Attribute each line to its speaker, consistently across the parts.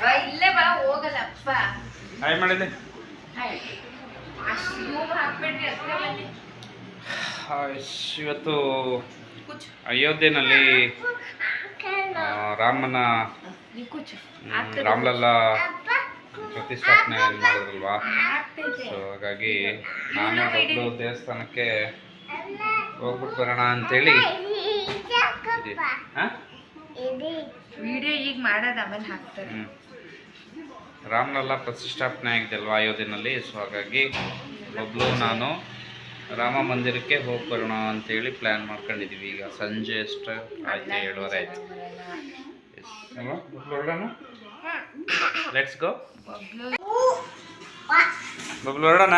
Speaker 1: ಬಾ, ಇಲ್ಲೇ ಬಾ ಹೋಗಲ್ಲಪ್ಪ
Speaker 2: ಹಾಯ್ ಇವತ್ತು
Speaker 1: ಅಯೋಧ್ಯೆಯಲ್ಲಿ
Speaker 2: ಅಯೋಧ್ಯೆನಲ್ಲಿ ಆ, ರಾಮನ ರಾಮ್ಲಲ್ಲ ಪ್ರತಿಷ್ಠಾಪನೆ ಮಾಡಿದ್ರಲ್ವಾ? ಸೊ ಹಾಗಾಗಿ ನಾನು ಮೊದಲು ದೇವಸ್ಥಾನಕ್ಕೆ ಹೋಗ್ಬಿಟ್ಟು ಬರೋಣ ಅಂತೇಳಿ. ಹಾ?
Speaker 1: ವಿಡಿಯೋ ಈಗ ಮಾಡೋದು ಆಮೇಲೆ ಹಾಕ್ತಾರೆ.
Speaker 2: ರಾಮಲಲ್ಲ ಪ್ರತಿಷ್ಠಾಪನೆ ಆಗಿದೆ ಅಲ್ವಾ ಅಯೋಧ್ಯೆನಲ್ಲಿ? ಸೊ ಹಾಗಾಗಿ ಮೊದಲು ನಾನು ರಾಮ ಮಂದಿರಕ್ಕೆ ಹೋಗಿ ಬರೋಣ ಅಂತೇಳಿ ಪ್ಲ್ಯಾನ್ ಮಾಡ್ಕೊಂಡಿದ್ದೀವಿ ಈಗ ಸಂಜೆ ಎಷ್ಟು ಆಯ್ತು ಏಳುವರೆ ಆಯ್ತು. ಹೊರಡೋಣ? ಲೆಟ್ಸ್ ಗೋ ಬಬ್ಲು ಹೊರಡೋಣ?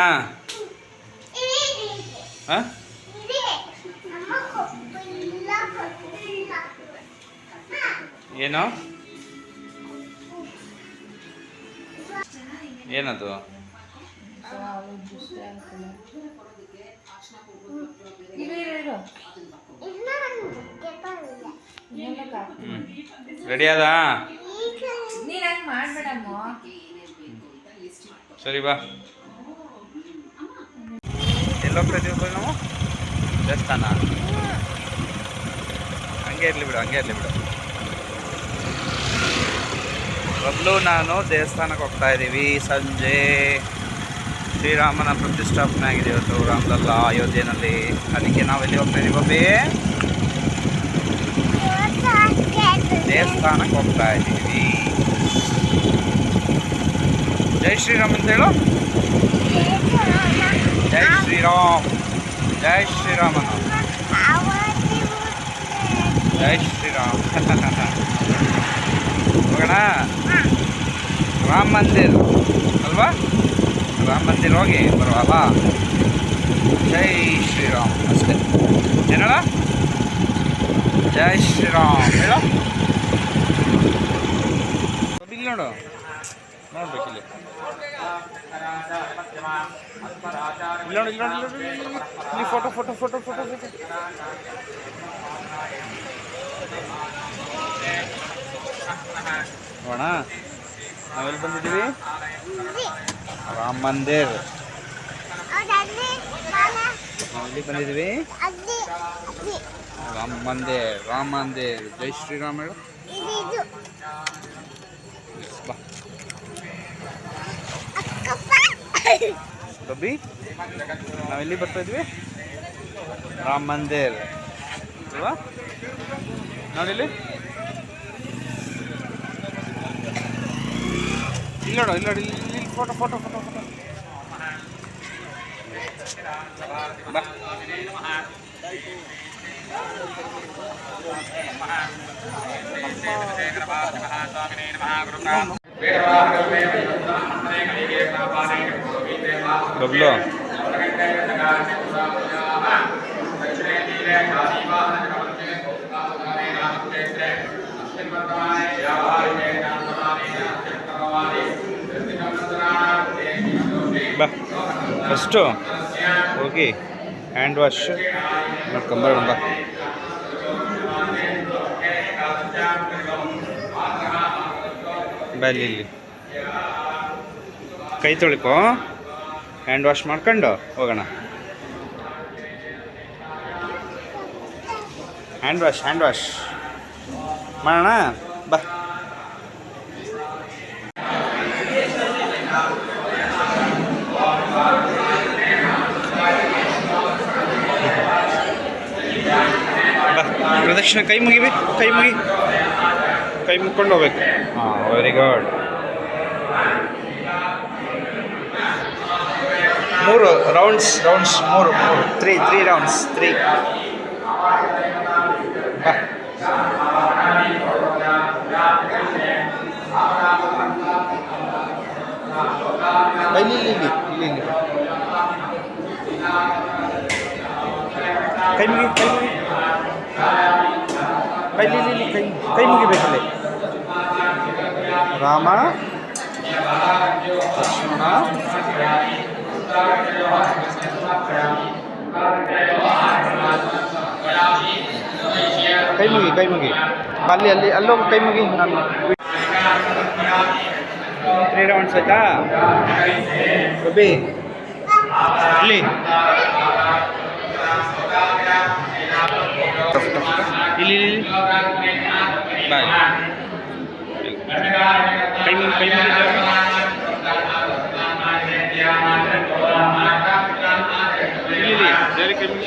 Speaker 2: ಹಾಂ? ಏನು? ಏನದು? ರೆಡಿ ಆದ? ಸರಿ ಬಾ. ಎಲ್ಲೋ ಪ್ರತಿಯೊಬ್ಬರು ಇದೀವಿ ನಾವು? ದೇವಸ್ಥಾನ. ಹಂಗೆ ಇರಲಿ ಬಿಡು ಹಂಗೆ ಇರಲಿ ಬಿಡು. ಮೊದಲು ನಾನು ದೇವಸ್ಥಾನಕ್ಕೆ ಹೋಗ್ತಾ ಇದ್ದೀವಿ ಸಂಜೆ ಶ್ರೀರಾಮನ ಪ್ರತಿಷ್ಠಾಪನೆ ಆಗಿದೆ ಇವತ್ತು ರಾಮಲಲ್ಲ ಅಯೋಧ್ಯೆನಲ್ಲಿ ಅದಕ್ಕೆ ನಾವು ಎಲ್ಲಿ ಹೋಗ್ತಾ ಇದೀವಿ ಬಬ್ಬಿ ದೇವಸ್ಥಾನಕ್ಕೆ ಹೋಗ್ತಾ ಇದ್ದೀವಿ ಜೈ ಶ್ರೀರಾಮ್ ಅಂತ ಹೇಳು ಜೈ ಶ್ರೀರಾಮ್ ಜೈ ಶ್ರೀರಾಮನ ಜೈ ಶ್ರೀರಾಮ್ ಹೋಗೋಣ? ರಾಮ ಮಂದಿರ್. ಅಲ್ವಾ? ರಾಮ ಮಂದಿರ್ ಹೋಗಿ ಬರುವಲ್ಲ ಜೈ ಶ್ರೀರಾಮ್. ಅಷ್ಟೇ. ಏನಳ ಜೈ ಶ್ರೀರಾಮ್. ಹೇಳ. ಇಲ್ಲಿ ನೋಡು. ನೋಡ್ಬೇಕಿಲ್ಲಿ ಇಲ್ಲಿ. ನೋಡಿ ಇಲ್ಲಿ ನೋಡಿ ಇಲ್ಲಿ photo photo photo photo photo ನೋಡೋಣ. ನಾವೆಲ್ಲಿ ಬಂದಿದ್ದೀವಿ? ರಾಮ ಮಂದಿರ್. ನಾವು ಇಲ್ಲಿ ಬಂದಿದ್ದೀವಿ? ರಾಮ ಮಂದಿರ್ ರಾಮ ಮಂದಿರ್. ಜೈ ಶ್ರೀರಾಮ್ ಬಬ್ಬಿ ನಾವೆಲ್ಲಿ ಬರ್ತಾ ಇದ್ವಿ? ರಾಮ ಮಂದಿರ್. ಅಲ್ವಾ? ನೋಡಿಲ್ಲಿ ಇಲ್ಲಿ ನೋಡು ಇಲ್ಲಿ ನೋಡಿ ಇಲ್ಲಿ ಫೋಟೋ ಫೋಟೋ ಫೋಟೋ ಫೋಟೋ ಬಾ ಬಾ. ಫಸ್ಟು ಹೋಗಿ. ಹ್ಯಾಂಡ್ ವಾಶ್ ಮಾಡ್ಕೊಂಬರೋಣ ಬಾ. ಇಲ್ಲಿ ಕೈ ತೊಳಿಕೋ. ಹ್ಯಾಂಡ್ ವಾಶ್ ಮಾಡ್ಕೊಂಡು ಹೋಗೋಣ. ಹ್ಯಾಂಡ್ ವಾಶ್ ಹ್ಯಾಂಡ್ ವಾಶ್ ಮಾಡೋಣ? ಬಾ ಬಾ ಪ್ರದಕ್ಷಿಣೆ ಕೈ ಮುಗಿಬೇಕು ಕೈ ಮುಗಿ. ಕೈ ಮುಕ್ಕೊಂಡು ಹೋಗ್ಬೇಕು. ಹಾಂ ವೆರಿ ಗುಡ್ ಮೂರು ರೌಂಡ್ಸ್ ರೌಂಡ್ಸ್ ಮೂರು ಮೂರು. ತ್ರೀ ತ್ರೀ ರೌಂಡ್ಸ್ ತ್ರೀ ಇಲ್ಲಿ ಇಲ್ಲಿ ಇಲ್ಲಿ ಕೈ ಮುಗಿ ಕೈ ಮುಗಿ ಬಾ, ಇಲ್ಲಿ ಇಲ್ಲಿ ಇಲ್ಲಿ ಕೈ ಕೈ ಮುಗಿಬೇಕಲ್ಲಿ ರಾಮ ಲಕ್ಷ್ಮಣ ಕೈ ಮುಗಿ ಕೈ ಮುಗಿ ಬಾ, ಅಲ್ಲಿ ಅಲ್ಲಿ ಅಲ್ಲೋಗಿ ಕೈ ಮುಗಿ ನಾನು ನೀರ ಒಣಸಾಯ್ತಾ ಬಬ್ಬಿ ಇಲ್ಲಿ ಇಲ್ಲಿ ಇಲ್ಲಿ ಬಾಯ್. ಕೈ ಮುಗಿ ಕೈ ಮುಗಿ ಇಲ್ಲಿ ಇಲ್ಲಿ ದೇವ್ರಿಗೆ ಕೈ ಮುಗಿ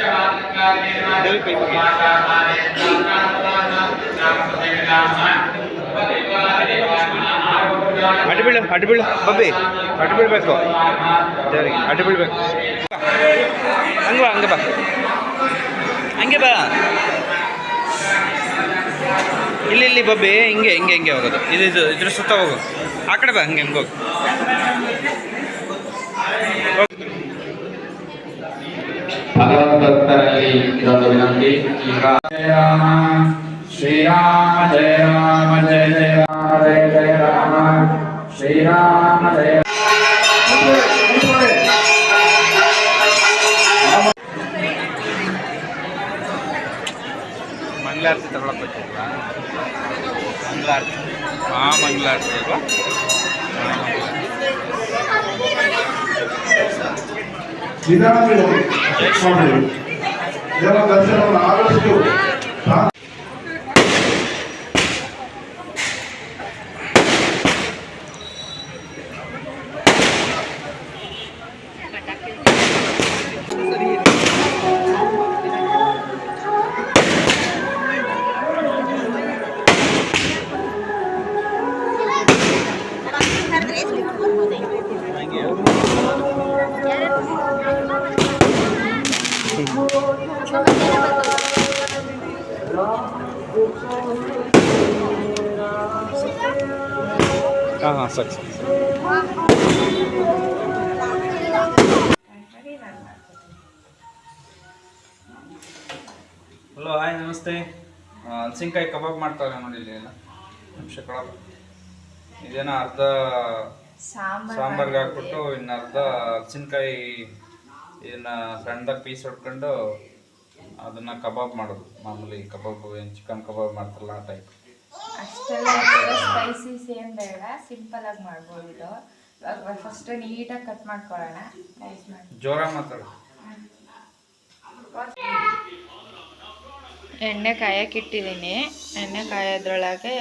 Speaker 2: ದೇವ್ರಿಗೆ ಕೈ ಮುಗಿ ಅಡ್ಡು ಬೀಳು ಅಡ್ಡು ಬೀಳು. ಬಬ್ಬಿ, ಅಡ್ಡು ಬೀಳ್ಬೇಕು. ದೇವ್ರಿಗೆ, ಅಡ್ಡು ಬೀಳ್ಬೇಕು. ಹಂಗೆ ಬಾ ಹಂಗೆ ಬಾ. ಹಂಗೆ ಬಾ. ಇಲ್ಲಿ ಇಲ್ಲಿ ಬಬ್ಬಿ ಹಿಂಗೆ ಹಿಂಗೆ ಹಿಂಗೆ ಹೋಗೋದು. ಇದು ಇದು ಇದ್ರ ಸುತ್ತ ಹೋಗು. ಆ ಕಡೆ ಬಾ ಹಂಗೆ ಹಂಗೆ ಹೋಗು.
Speaker 3: ಭಗವದ್ಭಕ್ತರಲ್ಲಿ ಇದೊಂದು ವಿನಂತಿ. ಈಗ ರಾಮ ಶ್ರೀರಾಮ ಜಯ ರಾಮ ಜಯ ಜಯ ರಾಮ ಜಯ ಜಯ ರಾಮ ಶ್ರೀರಾಮ ಜಯ
Speaker 2: ಮಂಗಳಾರತಿ ತಗೊಳಕ್ ಬರ್ತಿಲ್ವಾ ಮಂಗಳಾರತಿ ಮಹಾ ಮಂಗಳಾರತಿ ಅಲ್ವಾ
Speaker 4: ನಿಧಾನವಾಗಿ ಮಾಡಿ ದೇವರ ದರ್ಶನವನ್ನು ಆದಷ್ಟು
Speaker 2: ಹಾಂ ಹಾಂ ಸರಿ ಹಲೋ ಹಾಯ್ ನಮಸ್ತೆ. ಹಲಸಿನ್ಕಾಯಿ ಕಬಾಬ್ ಮಾಡ್ತಾರೆ ನೋಡಿ ಇಲ್ಲಿ ಎಲ್ಲ. ನಿಮಿಷ ಇದೇನೋ ಅರ್ಧ
Speaker 1: ಸಾಂಬಾರ್
Speaker 2: ಸಾಂಬಾರ್ಗೆ ಹಾಕ್ಬಿಟ್ಟು ಇನ್ನು ಅರ್ಧ ಹಲಸಿನ್ಕಾಯಿ ಇದನ್ನ ಸಣ್ಣದಾಗಿ ಪೀಸ್ ಹೊಡ್ಕೊಂಡು ಅದನ್ನ ಕಬಾಬ್ ಮಾಡೋದು. ಮಾಮೂಲಿ ಕಬಾಬ್ ಏನು ಚಿಕನ್ ಕಬಾಬ್ ಮಾಡ್ತಾರಲ್ಲ ಆ ಟೈಪ್
Speaker 1: ಅಷ್ಟೆಲ್ಲ ಸ್ಪೈಸೀಸ್ ಸೇಮ್ ಬೇಡ ಸಿಂಪಲ್ ಆಗಿ ಮಾಡ್ಬೋದು ಇದು. ಫಸ್ಟ್ ನೀಟಾಗಿ ಕಟ್ ಮಾಡ್ಕೊಳ್ಳೋಣ. ಜೋರ ಮಾಡಿ.
Speaker 2: ಜೋರಾಗಿ ಮಾತಾಡು.
Speaker 1: ಎಣ್ಣೆ ಕಾಯಕ್ಕೆ ಇಟ್ಟಿದ್ದೀನಿ. ಎಣ್ಣೆ ಕಾಯೋದ್ರೊಳಗೆ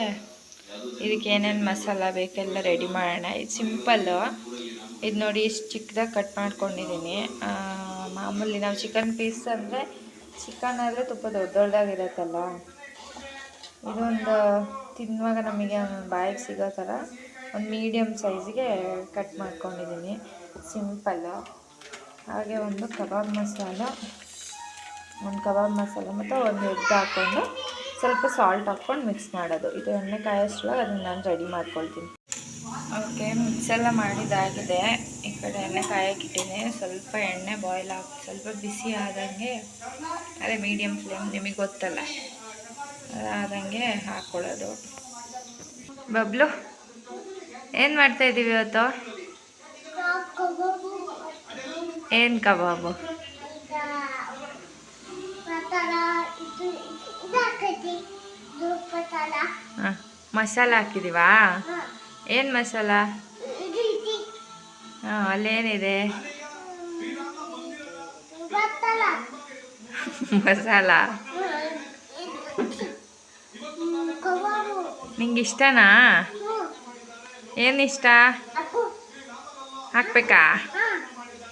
Speaker 1: ಇದಕ್ಕೆ ಏನೇನು ಮಸಾಲ ಬೇಕೆಲ್ಲ ರೆಡಿ ಮಾಡೋಣ. ಇದು ಸಿಂಪಲ್ಲು ಇದು ನೋಡಿ ಇಷ್ಟು ಚಿಕ್ಕದಾಗಿ ಕಟ್ ಮಾಡ್ಕೊಂಡಿದ್ದೀನಿ. ಮಾಮೂಲಿ ನಾವು ಚಿಕನ್ ಪೀಸ್ ಅಂದರೆ ಚಿಕನ್ ಆದರೆ ತುಂಬ ದೊಡ್ಡ ದೊಡ್ಡದಾಗಿರುತ್ತಲ್ಲ ಇದೊಂದು ತಿನ್ನುವಾಗ ನಮಗೆ ಬಾಯಿಗೆ ಸಿಗೋ ಥರ ಒಂದು ಮೀಡಿಯಮ್ ಸೈಜಿಗೆ ಕಟ್ ಮಾಡ್ಕೊಂಡಿದ್ದೀನಿ ಸಿಂಪಲ್ಲು ಹಾಗೆ ಒಂದು ಕಬಾಬ್ ಮಸಾಲ, ಒಂದು ಕಬಾಬ್ ಮಸಾಲ ಮತ್ತು ಒಂದು ಎಗ್ ಹಾಕ್ಕೊಂಡು ಸ್ವಲ್ಪ ಸಾಲ್ಟ್ ಹಾಕ್ಕೊಂಡು ಮಿಕ್ಸ್ ಮಾಡೋದು. ಇದು ಎಣ್ಣೆ ಕಾಯೋಷ್ಟ್ರೊಳಗೆ ಅದನ್ನು ನಾನು ರೆಡಿ ಮಾಡ್ಕೊಳ್ತೀನಿ. ಓಕೆ ಮಿಕ್ಸ್ ಎಲ್ಲ ಮಾಡಿದಾಗಿದೆ ಈ ಕಡೆ ಎಣ್ಣೆ ಕಾಯಕ್ಕಿಟ್ಟಿನಿ ಸ್ವಲ್ಪ ಎಣ್ಣೆ ಬಾಯ್ಲ್ ಆಗ ಸ್ವಲ್ಪ ಬಿಸಿ ಆದಂಗೆ ಅದೇ ಮೀಡಿಯಮ್ ಫ್ಲೇಮ್ ನಿಮಗೆ ಗೊತ್ತಲ್ಲ. ಅದಾದಂಗೆ ಹಾಕ್ಕೊಳ್ಳೋದು ಬಬ್ಲು ಏನು ಮಾಡ್ತಾ ಇದ್ದೀವಿ ಇವತ್ತು? ಏನು ಕಬಾಬು? ಹಾಂ ಮಸಾಲ ಹಾಕಿದೀವಾ? ಏನು ಮಸಾಲ? ಹಾಂ ಅಲ್ಲೇನಿದೆ ಮಸಾಲ? ನಿಂಗೆ ಇಷ್ಟನಾ? ಏನು ಇಷ್ಟ? ಹಾಕ್ಬೇಕಾ?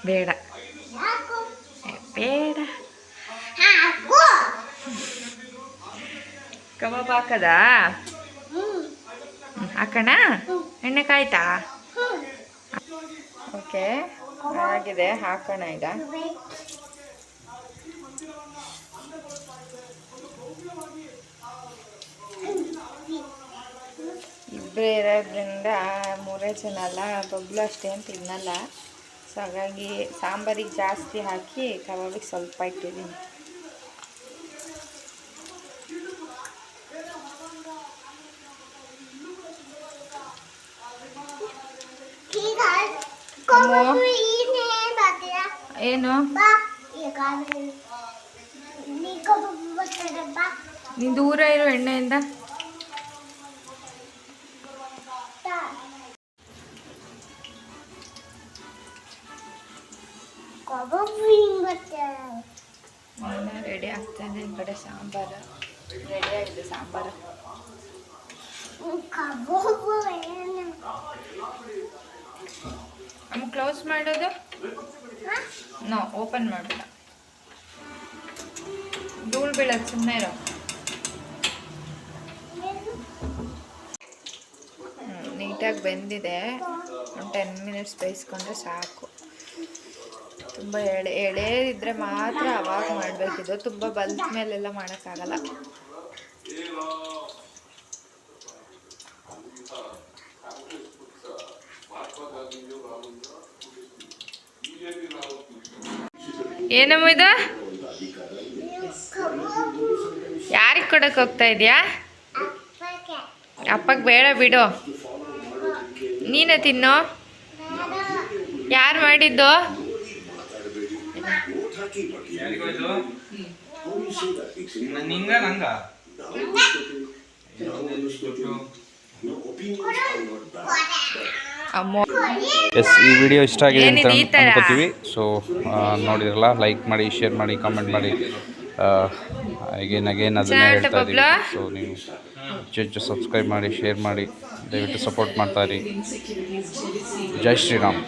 Speaker 1: ಬೇಡ. ಬೇಡ. ಕಬಾಬ್ ಹಾಕದಾ? ಹಾಕೋಣ? ಎಣ್ಣೆ ಕಾಯ್ತಾ? ಓಕೆ, ಆಗಿದೆ, ಹಾಕೋಣ ಈಗ. ಇಬ್ಬರೇ ಇರೋದ್ರಿಂದ ಮೂರೇ ಜನ ಅಲ್ಲ, ಬಬ್ಲು ಅಷ್ಟೇನು ತಿನ್ನಲ್ಲ. ಸೊ ಹಾಗಾಗಿ ಸಾಂಬಾರಿಗೆ ಜಾಸ್ತಿ ಹಾಕಿ, ಕಬಾಬಿಗೆ ಸ್ವಲ್ಪ ಇಟ್ಟಿದ್ದೀನಿ. ಅಮ್ಮೋ ಏನು ನೀನು ದೂರ ಇರೋ ಎಣ್ಣೆಯಿಂದ ರೆಡಿ ಆಗ್ತಾ ಇದೆ ಈ ಕಡೆ ಸಾಂಬಾರು ರೆಡಿ ಆಗಿದೆ ಸಾಂಬಾರು ಅಮ್ಮ ಕ್ಲೋಸ್ ಮಾಡೋದು? ನೋ ಓಪನ್ ಮಾಡಬೇಡ. ಧೂಳು ಬೀಳೋದು ಸುಮ್ಮನೆ ಇರೋ. ನೀಟಾಗಿ ಬೆಂದಿದೆ. ಒಂದು ಟೆನ್ ಮಿನಿಟ್ಸ್ ಬೇಯಿಸ್ಕೊಂಡ್ರೆ ಸಾಕು. ತುಂಬ ಎಳೆ ಎಳೆ ಇದ್ದರೆ ಮಾತ್ರ ಅವಾಗ ಮಾಡಬೇಕಿದು. ತುಂಬ ಬಲ್ತ್ ಮೇಲೆಲ್ಲ ಮಾಡೋಕ್ಕಾಗಲ್ಲ. ಏನಮ್ಮ ಇದು? ಯಾರಿಗೆ ಕೊಡಕ್ಕೆ ಹೋಗ್ತಾ ಇದೆಯಾ? ಅಪ್ಪಗೆ ಬೇಡ ಬಿಡು. ನೀನೇ ತಿನ್ನು. ಯಾರು ಮಾಡಿದ್ದು?
Speaker 2: ನಿಂಗ ನಂಗ? ಎಸ್ ಈ ವಿಡಿಯೋ ಇಷ್ಟ ಆಗಿದೆ ಅಂತ ಅನ್ಕೋತೀವಿ. ಸೊ ನೋಡಿದ್ರಲ್ಲ ಲೈಕ್ ಮಾಡಿ ಶೇರ್ ಮಾಡಿ ಕಾಮೆಂಟ್ ಮಾಡಿ. ಅಗೇನ್ ಅಗೇನ್ ಅದನ್ನೇ ಹೇಳ್ತಾ ಇದ್ದೀವಿ? ಸೊ ನೀವು ಹೆಚ್ಚು ಹೆಚ್ಚು ಸಬ್ಸ್ಕ್ರೈಬ್ ಮಾಡಿ ಶೇರ್ ಮಾಡಿ ದಯವಿಟ್ಟು ಸಪೋರ್ಟ್ ಮಾಡ್ತಾ ಇರಿ. ಜೈ ಶ್ರೀರಾಮ್.